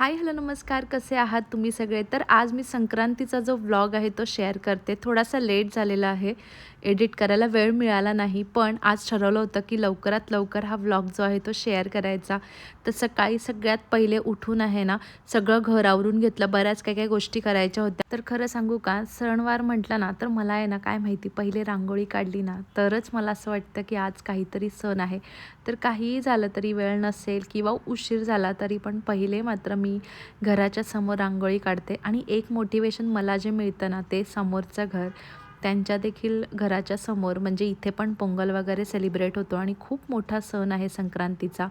Hi hello नमस्कार. कसे आहात तुम्ही सगळे? तर आज मी संक्रांतीचा जो व्लॉग आहे तो शेअर करते. थोडासा लेट झालेला आहे. एडिट करायला वेळ मिळाला नाही पण आज ठरवलं होतं की लवकरात लवकर हा व्लॉग जो आहे तो शेअर करायचा. तर सकाळी सगळ्यात पहिले उठून आहे ना सगळं घर आवरून घेतलं. बऱ्याच काही काही गोष्टी करायच्या होत्या. तर खरं सांगू का सणवार म्हटलं ना तर मला आहे ना काय माहिती पहिले रांगोळी काढली ना तरच मला असं वाटतं की आज काहीतरी सण आहे. तर काहीही झालं तरी वेळ नसेल किंवा उशीर झाला तरी पण पहिले मात्र मी घराच्या समोर रांगोळी काढते आणि एक मोटिवेशन मला जे मिळतं ना ते समोरचं घर. त्यांच्या देखील घराच्या समोर म्हणजे इथे पण पोंगल वगैरे सेलिब्रेट होतो आणि खूप मोठा सण आहे संक्रांतीचा.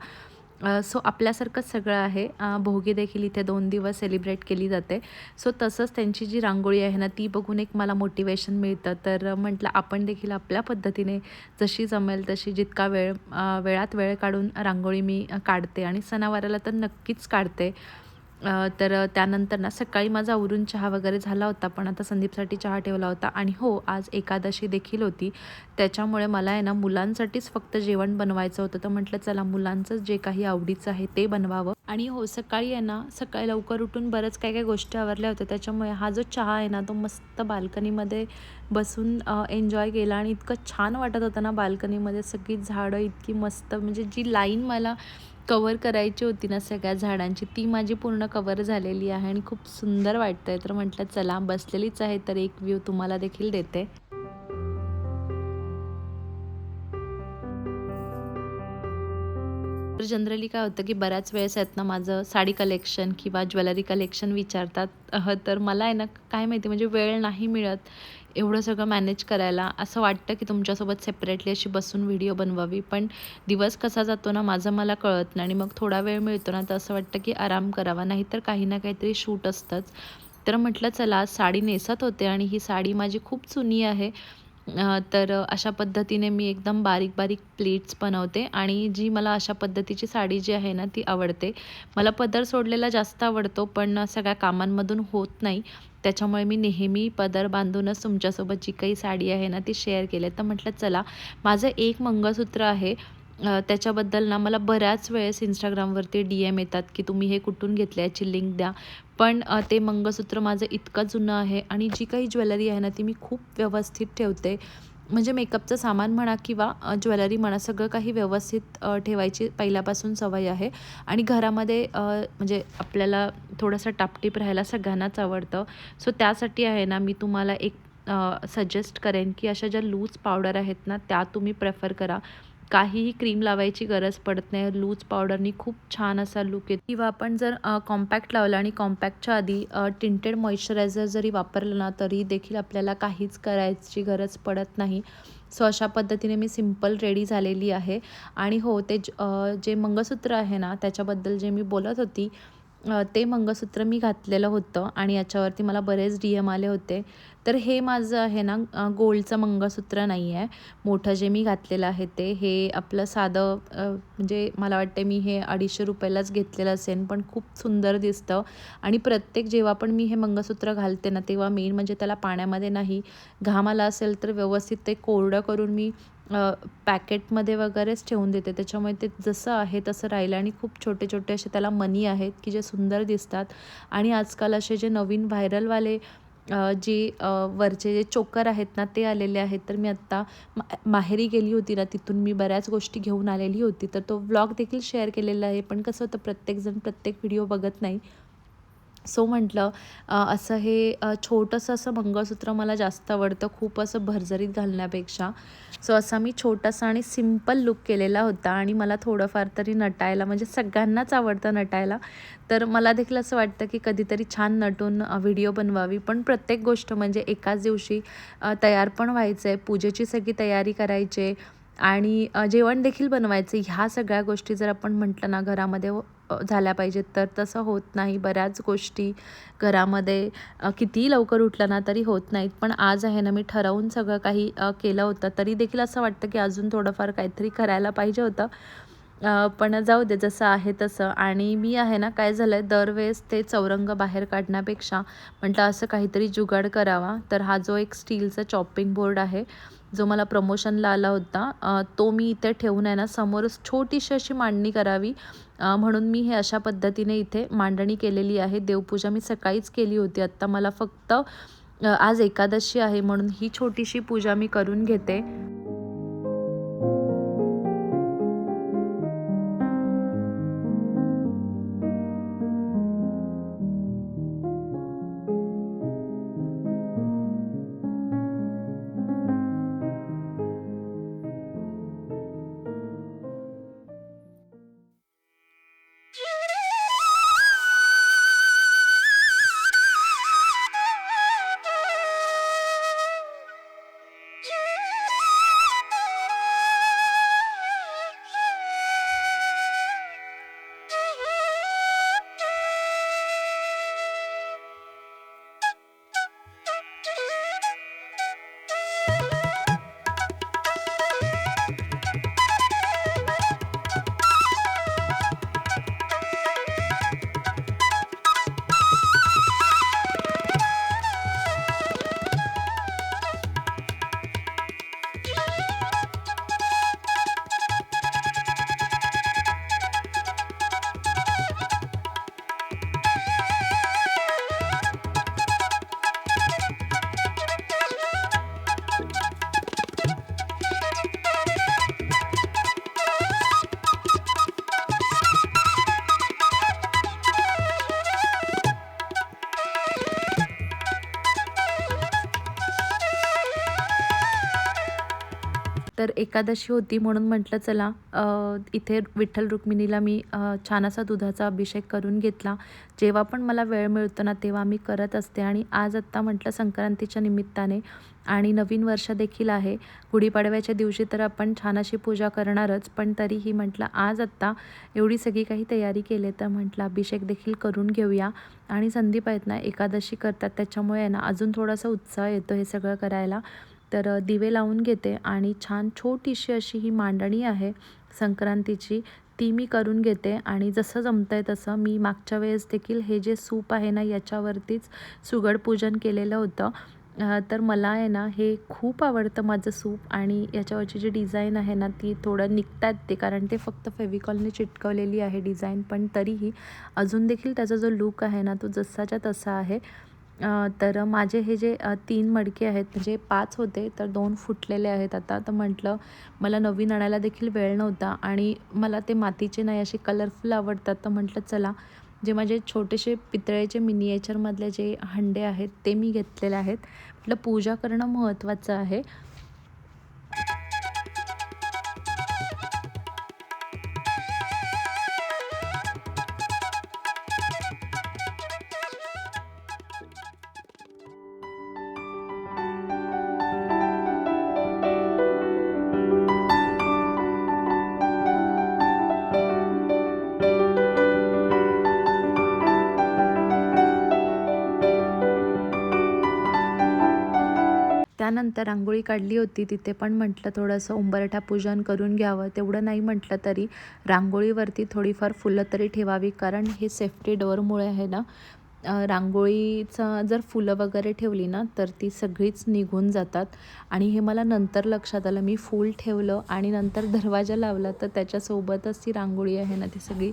सो आपल्यासारखंच सगळं आहे. भोगी देखील इथे दोन दिवस सेलिब्रेट केली जाते. सो तसंच त्यांची जी रांगोळी आहे ना ती बघून एक मला मोटिवेशन मिळतं. तर म्हटलं आपण देखील आपल्या पद्धतीने जशी जमेल तशी जितका वेळ वेळात वेळ काढून रांगोळी मी काढते आणि सणावाराला तर नक्कीच काढते. तर त्यानंतर ना सकाळी माझा आवरून चहा वगैरे झाला होता पण आता संदीपसाठी चहा ठेवला होता. आणि हो आज एकादशी देखील होती. त्याच्यामुळे मला आहे ना मुलांसाठीच फक्त जेवण बनवायचं होतं. तर म्हटलं चला मुलांचं जे काही आवडीचं आहे ते बनवावं. आणि हो सकाळी आहे ना सकाळी लवकर उठून बरंच काही काही गोष्टी आवरल्या होत्या. त्याच्यामुळे हा जो चहा आहे ना तो मस्त बाल्कनीमध्ये बसून एन्जॉय केला. आणि इतकं छान वाटत होतं ना बाल्कनीमध्ये. सगळी झाडं इतकी मस्त म्हणजे जी लाईन मला कवर करायची होती ना सगळ्या झाडांची ती माझी पूर्ण कवर झालेली आहे आणि खूप सुंदर वाटतंय. तर म्हटलं चला बसलेलीच आहे तर एक व्ह्यू तुम्हाला देखील देते. तर जनरली काय होतं की बऱ्याच वेळेस आहेत ना माझं साडी कलेक्शन किंवा ज्वेलरी कलेक्शन विचारतात. तर मला आहे ना काय माहिती म्हणजे वेळ नाही मिळत. एवढं सगळं मॅनेज करायला असं वाटतं की तुमच्यासोबत सेपरेटली अशी बसून व्हिडिओ बनवावी. पण दिवस कसा जातो ना माझं मला कळत नाही आणि मग थोडा वेळ मिळतो ना तर असं वाटतं की आराम करावा. नाहीतर काही ना काहीतरी शूट असतंच. तर म्हटलं चला साडी नेसत होते आणि ही साडी माझी खूप जुनी आहे. तर अशा पद्धतीने मी एकदम बारीक बारीक प्लेट्स बनवते आणि जी मला अशा पद्धतीची साडी जी आहे ना ती आवडते. मला पदर सोडलेला जास्त आवडतो पण सगळ्या कामांमधून होत नाही. त्याच्यामुळे मी नेहमी पदर बांधूनच तुमच्यासोबत जी काही साडी आहे ना ती शेअर केली तर म्हटलं चला माझं एक मंगळसूत्र आहे त्याच्याबद्दल ना मला बऱ्याच वेळेस इंस्टाग्रामवरती डी एम येतात की तुम्ही हे कुठून घेतले याची लिंक द्या. पण ते मंगळसूत्र माझं इतकं जुनं आहे आणि जी काही ज्वेलरी आहे ना ती मी खूप व्यवस्थित ठेवते. म्हणजे मेकअपचं सामान म्हणा किंवा ज्वेलरी म्हणा सगळं काही व्यवस्थित ठेवायची पहिल्यापासून सवय आहे. आणि घरामध्ये म्हणजे आपल्याला थोडंसं टापटीप राहायला सगळ्यांनाच आवडतं. सो त्यासाठी आहे ना मी तुम्हाला एक सजेस्ट करेन की अशा ज्या लूज पावडर आहेत ना त्या तुम्ही प्रेफर करा. काहीही क्रीम लावायची गरज पडत नाही. लूज पावडरनी खूप छान असा लुक येतो. किंवा आपण जर कॉम्पॅक्ट लावला आणि कॉम्पॅक्टच्या आधी टिंटेड मॉइश्चरायझर जरी वापरलं ना तरी देखील आपल्याला काहीच करायची गरज पडत नाही. सो अशा पद्धतीने मी सिंपल रेडी झालेली आहे. आणि हो ते जे मंगळसूत्र आहे ना त्याच्याबद्दल जे मी बोलत होती ते मंगळसूत्र मी घातलेलं होतं. आणि याच्यावरती मला बरेच डी एम आले होते. तर हे माझं आहे ना गोल्डचं मंगळसूत्र नाही आहे मोठं जे मी घातलेलं आहे ते हे आपलं साधं म्हणजे मला वाटते मी हे अडीचशे रुपयालाच घेतलेलं असेल पण खूप सुंदर दिसतं. आणि प्रत्येक जेव्हा पण मी हे मंगळसूत्र घालते ना तेव्हा मेन म्हणजे त्याला पाण्यामध्ये नाही घाम आला असेल तर व्यवस्थित ते कोरडं करून मी पॅकेटमध्ये वगैरेच ठेवून देते. त्याच्यामुळे ते जसं आहे तसं राहिलं आणि खूप छोटे छोटे असे त्याला मनी आहेत की जे सुंदर दिसतात. आणि आजकाल असे जे नवीन व्हायरलवाले जे वरचे जे चोकर आहेत ना ते आलेले आहेत. तर मी आत्ता माहेरी गेली होती ना तिथून मी बऱ्याच गोष्टी घेऊन आलेली होती. तर तो व्लॉग देखील शेअर केलेला आहे. पण कसं होतं प्रत्येकजण प्रत्येक व्हिडिओ बघत नाही. सो म्हटलं असं हे छोटंसं असं मंगळसूत्र मला जास्त आवडतं खूप असं भरझरीत घालण्यापेक्षा. सो असा मी छोटासा आणि सिंपल लुक केलेला होता आणि मला थोडंफार तरी नटायला म्हणजे सगळ्यांनाच आवडतं नटायला. तर मला देखील असं वाटतं की कधीतरी छान नटून व्हिडिओ बनवावी. पण प्रत्येक गोष्ट म्हणजे एकाच दिवशी तयार पण व्हायचं आहे पूजेची सगळी तयारी करायची. आणि जेवण देखील बनवायचं ह्या सगळ्या गोष्टी जर आपण म्हटलं ना घरामध्ये झाल्या पाहिजेत तर तसं होत नाही. बऱ्याच गोष्टी घरामध्ये कितीही लवकर उठलं ना तरी होत नाहीत. पण आज आहे ना मी ठरवून सगळं काही केलं होतं. तरी देखील असं वाटतं की अजून थोडंफार काहीतरी करायला पाहिजे होतं. पण जाऊ दे जसं आहे तसं. आणि मी आहे ना काय झालं आहे दरवेळेस ते चौरंग बाहेर काढण्यापेक्षा म्हटलं असं काहीतरी जुगाड करावा. तर हा जो एक स्टीलचा चॉपिंग बोर्ड आहे जो मला प्रमोशनला आला होता तो मी इथे ठेवून आहे ना समोरच छोटीशी अशी मांडणी करावी. म्हणून मी हे अशा पद्धतीने इथे मांडणी केलेली आहे. देवपूजा मी सकाळीच केली होती. आत्ता मला फक्त आज एकादशी आहे म्हणून ही छोटीशी पूजा मी करून घेते. तर एकादशी होती म्हणून म्हटलं चला इथे विठ्ठल रुक्मिणीला मी छान असा दुधाचा अभिषेक करून घेतला. जेव्हा पण मला वेळ मिळतो ना तेव्हा मी करत असते. आणि आज आत्ता म्हटलं संक्रांतीच्या निमित्ताने आणि नवीन वर्ष देखील आहे. गुढीपाडव्याच्या दिवशी तर आपण छान अशी पूजा करणारच पण तरीही म्हटलं आज आत्ता एवढी सगळी काही तयारी केली तर म्हटलं अभिषेक देखील करून घेऊया. आणि संदीप आहेत ना एकादशी करतात. त्याच्यामुळे आहे ना अजून थोडासा उत्साह येतो हे सगळं करायला. तर दिवे लावून घेते आणि छान छोटीशी अशी ही मांडणी आहे. संक्रांतीची ती मी करून घेते आणि जसं जमतं आहे तसं मी मागच्या वेळेस देखील हे जे सूप आहे ना याच्यावरतीच सुगड पूजन केलेलं होतं. तर मला आहे ना हे खूप आवडतं माझं सूप आणि याच्यावरची जी डिझाईन आहे ना ती थोडं निघतात ते कारण ते फक्त फेविकॉलने चिटकवलेली आहे डिझाईन पण तरीही अजून देखील त्याचा जो लूक आहे ना तो जसाच्या तसा आहे. तर माझे हे जे तीन मडके आहेत म्हणजे पाच होते तर दोन फुटलेले आहेत आता. तर म्हटलं मला नवीन आणायला देखील वेळ नव्हता आणि मला ते मातीचे नाही असे कलरफुल आवडतात. तर म्हटलं चला जे माझे छोटेसे पितळेचे मिनिएचरमधले जे हंडे आहेत ते मी घेतलेले आहेत. म्हटलं पूजा करणं महत्त्वाचं आहे. त्यानंतर रांगोळी काढली होती. तिथे पण म्हटलं थोडंसं उंबरठा पूजन करून घ्यावं. तेवढं नाही म्हटलं तरी रांगोळीवरती थोडीफार फुलं तरी ठेवावी. कारण हे सेफ्टी डोअरमुळे आहे ना रांगोळीचा रांगोळीचं जर फुलं वगैरे ठेवली ना तर ती सगळीच निघून जातात. आणि हे मला नंतर लक्षात आलं. मी फूल ठेवलं आणि नंतर दरवाजा लावला. तर त्याच्यासोबतच ती रांगोळी आहे ना ती सगळी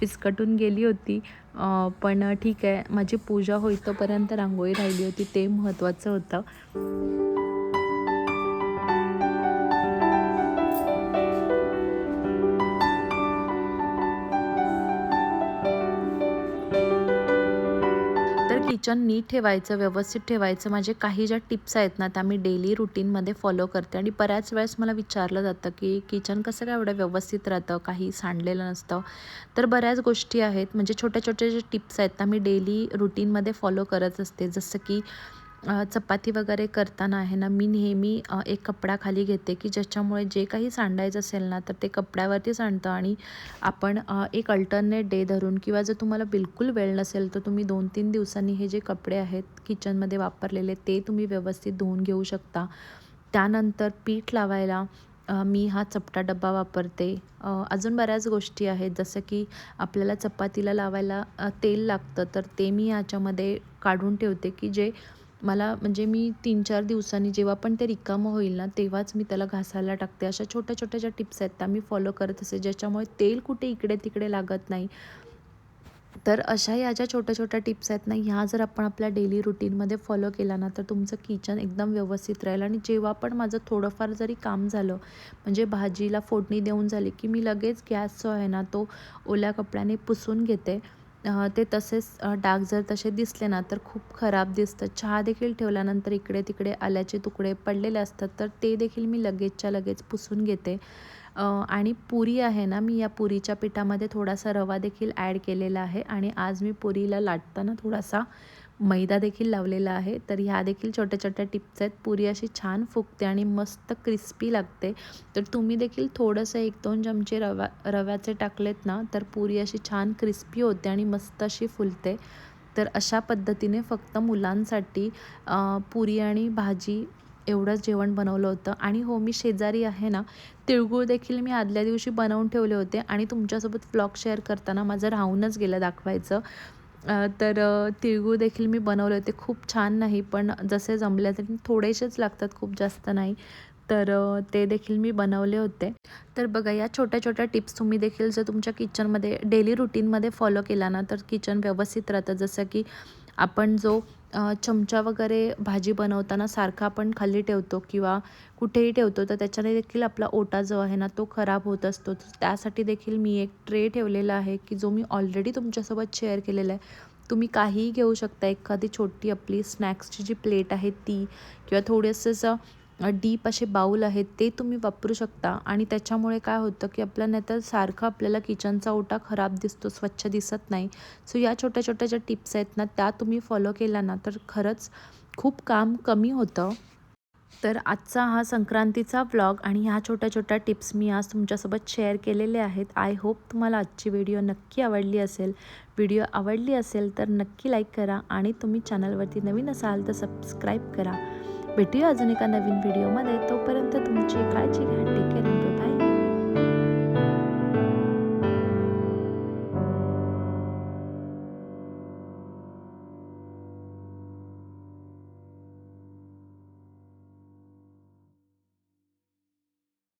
फिसकटून गेली होती. पण ठीक आहे. माझी पूजा होईतोपर्यंत रांगोळी राहिली होती. ते महत्त्वाचं होतं. किचन नीट ठेवायचं व्यवस्थित ठेवायचं माझे काही ज्या टिप्स आहेत ना त्या मी डेली रुटीनमध्ये फॉलो करते. आणि बऱ्याच वेळेस मला विचारलं जातं की किचन कसं काय एवढं व्यवस्थित राहतं काही सांडलेलं नसतं. तर बऱ्याच गोष्टी आहेत. म्हणजे छोट्या छोट्या ज्या टिप्स आहेत त्या मी डेली रुटीनमध्ये फॉलो करत असते. जसं की चपाती वगैरे करताना आहे ना मी नेहमी एक कपडा खाली घेते की ज्याच्यामुळे जे काही सांडायचं असेल ना तर ते कपड्यावरती सांडतं आणि आपण एक अल्टरनेट डे धरून किंवा जर तुम्हाला बिलकुल वेळ नसेल तर तुम्ही दोन तीन दिवसांनी हे जे कपडे आहेत किचनमध्ये वापरलेले ते तुम्ही व्यवस्थित धुवून घेऊ शकता. त्यानंतर पीठ लावायला मी हा चपटा डब्बा वापरते. अजून बऱ्याच गोष्टी आहेत जसं की आपल्याला चपातीला लावायला तेल लागतं तर ते मी याच्यामध्ये काढून ठेवते की जे मला म्हणजे मी तीन चार दिवसांनी जेव्हा पण ते रिकामं होईल ना तेव्हाच मी त्याला घासायला टाकते. अशा छोट्या छोट्या ज्या टिप्स आहेत त्या मी फॉलो करत असते ज्याच्यामुळे तेल कुठे इकडे तिकडे लागत नाही. तर अशा या ज्या छोट्या छोट्या टिप्स आहेत ना ह्या जर आपण आपल्या डेली रुटीनमध्ये फॉलो केला ना तर तुमचं किचन एकदम व्यवस्थित राहील. आणि जेव्हा पण माझं थोडंफार जरी काम झालं म्हणजे भाजीला फोडणी देऊन झाली की मी लगेच गॅस जो आहे ना तो ओल्या कपड्याने पुसून घेते. ते तसेच डाग जर तसे दिसले ना तर खूप खराब दिसतं. चहा देखील ठेवल्यानंतर इकडे तिकडे आल्याचे तुकडे पडलेले असतात तर ते देखील मी लगेचच्या लगेच पुसून घेते. आणि पुरी आहे ना मी या पुरीच्या पिठामध्ये थोडासा रवा देखील ॲड केलेला आहे. आणि आज मी पुरीला लाटताना थोडासा मैदा देखील लावलेला आहे. तर ह्या देखील छोट्या छोट्या टिप्स आहेत. पुरी अशी छान फुगते आणि मस्त क्रिस्पी लागते. तर तुम्ही देखील थोडंसं एक दोन चमचे रवा रव्याचे टाकलेत ना तर पुरी अशी छान क्रिस्पी होते आणि मस्त अशी फुलते. तर अशा पद्धतीने फक्त मुलांसाठी पुरी आणि भाजी एवढंच जेवण बनवलं होतं. आणि हो मी शेजारी आहे ना तिळगुळ देखील मी आदल्या दिवशी बनवून ठेवले होते आणि तुमच्यासोबत व्लॉग शेअर करताना माझं राहूनच गेलं दाखवायचं. तर अ, तिळगुळ देखील मी बनवले होते. खूप छान नाही पण जसे जमले तरी थोडेसेच लागतात खूप जास्त नाही. तर ते देखील मी बनवले होते. तर बघा या छोट्या छोट्या टिप्स तुम्ही देखील जर तुमच्या किचनमध्ये डेली रुटीनमध्ये फॉलो केला ना तर किचन व्यवस्थित राहतं. जसं की आपण जो चमचा वगैरे भाजी बनवताना सारखा आपण खाली ठेवतो किंवा कुठेही ठेवतो तर त्याच्याने देखील आपला ओटा जो आहे ना तो खराब होत असतो. त्यासाठी देखील मी एक ट्रे ठेवलेला आहे की जो मी ऑलरेडी तुमच्यासोबत शेअर केलेला आहे. तुम्ही काहीही घेऊ शकता. एखादी छोटी आपली स्नॅक्सची जी प्लेट आहे ती किंवा थोडंसं डीप असे बाऊल आहेत ते तुम्ही वापरू शकता. आणि त्याच्यामुळे काय होतं की आपल्या नाहीतर सारखं आपल्याला किचनचा ओटा खराब दिसतो स्वच्छ दिसत नाही. सो या छोट्या छोट्या ज्या टिप्स आहेत ना त्या तुम्ही फॉलो केल्या ना तर खरंच खूप काम कमी होतं. तर आजचा हा संक्रांतीचा व्लॉग आणि ह्या छोट्या छोट्या टिप्स मी आज तुमच्यासोबत शेअर केलेले आहेत. आय होप तुम्हाला आजची व्हिडिओ नक्की आवडली असेल. व्हिडिओ आवडली असेल तर नक्की लाईक करा आणि तुम्ही चॅनलवरती नवीन असाल तर सबस्क्राईब करा. भेटूया अजून एका नवीन व्हिडिओमध्ये. तोपर्यंत तुमची काळजी घ्या. Take care